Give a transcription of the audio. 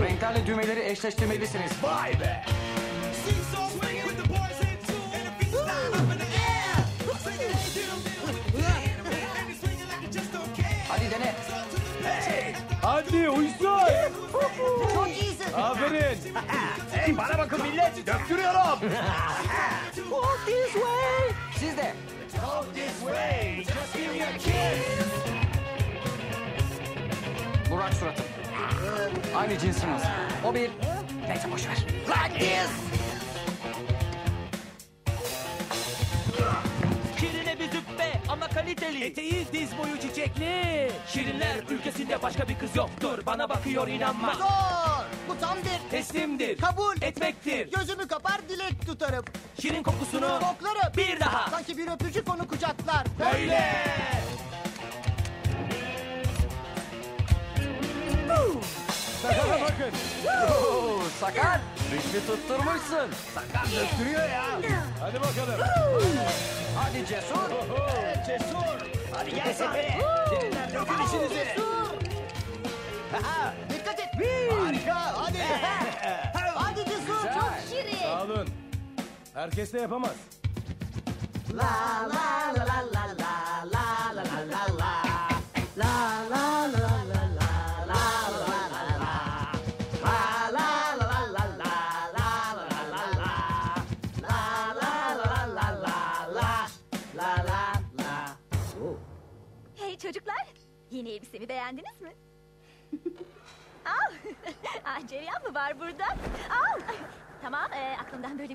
Renklerle düğmeleri eşleştirmelisiniz. Vay be! Hadi dene. Hadi uysal. Çok iyisin. Aferin. hey bana bakın millet. Döktürüyorum. Walk this way. Siz de. Walk this way. Just give me a kiss. Burak suratı. Aynı cinsiniz. O bir. Neyse boş ver. Like this. Şirine bir züppe ama kaliteli. Eteği diz boyu çiçekli. Şirinler ülkesinde başka bir kız yoktur. Bana bakıyor inanma. Doğru. Bu tam bir Teslimdir. kabul. Etmektir. Gözümü kapar dilek tutarım. Şirin kokusunu Koklarım. bir daha. Sanki bir öpücük onu kucaklar. Böyle. Bakın. Oo, sakar. Ritmi tutturmuşsun. Sakar döktürüyor ya. Hadi bakalım. Hadi cesur. Cesur. Hadi gel sefere. Şirinler dökün işinizi. Dikkat et. Harika. Hadi. Hadi cesur. Çok şirin. Sağ olun. Herkes de yapamaz. Çocuklar, yeni elbisemi beğendiniz mi? Al, ah, Ceriyan mı var burada? Al. Tamam, e, aklımdan böyle bir